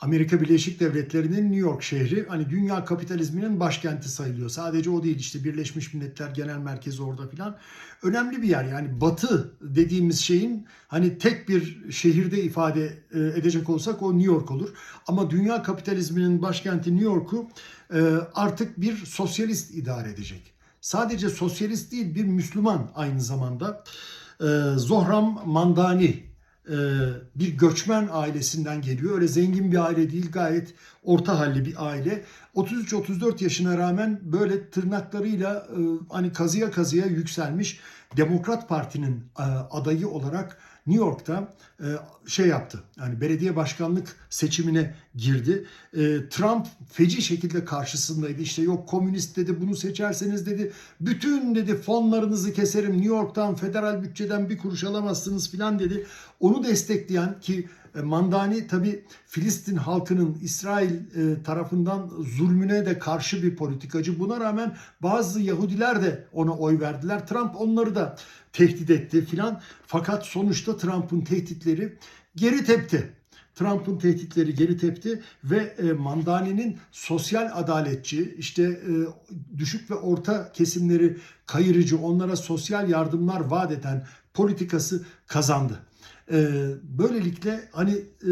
Amerika Birleşik Devletleri'nin New York şehri hani dünya kapitalizminin başkenti sayılıyor. Sadece o değil işte Birleşmiş Milletler Genel Merkezi orada filan. Önemli bir yer yani batı dediğimiz şeyin hani tek bir şehirde ifade e, edecek olsak o New York olur. Ama dünya kapitalizminin başkenti New York'u e, artık bir sosyalist idare edecek. Sadece sosyalist değil bir Müslüman aynı zamanda. E, Zohram Mandani bir göçmen ailesinden geliyor. Öyle zengin bir aile değil gayet orta halli bir aile. 33-34 yaşına rağmen böyle tırnaklarıyla e, hani kazıya kazıya yükselmiş Demokrat Parti'nin e, adayı olarak New York'ta e, şey yaptı. Yani belediye başkanlık seçimine girdi. E, Trump feci şekilde karşısındaydı. İşte yok komünist dedi bunu seçerseniz dedi bütün dedi fonlarınızı keserim New York'tan federal bütçeden bir kuruş alamazsınız filan dedi. Onu destekleyen ki Mandani tabi Filistin halkının İsrail e, tarafından zulmüne de karşı bir politikacı. Buna rağmen bazı Yahudiler de ona oy verdiler. Trump onları da tehdit etti filan. Fakat sonuçta Trump'ın tehditleri geri tepti. Trump'ın tehditleri geri tepti ve e, Mandani'nin sosyal adaletçi, işte e, düşük ve orta kesimleri kayırıcı, onlara sosyal yardımlar vaat eden politikası kazandı. E, böylelikle hani e,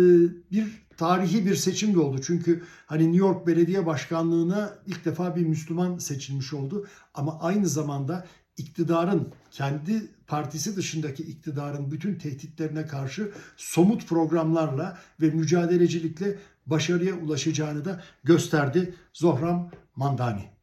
bir tarihi bir seçim de oldu. Çünkü hani New York Belediye Başkanlığı'na ilk defa bir Müslüman seçilmiş oldu. Ama aynı zamanda iktidarın kendi partisi dışındaki iktidarın bütün tehditlerine karşı somut programlarla ve mücadelecilikle başarıya ulaşacağını da gösterdi Zohram Mandani.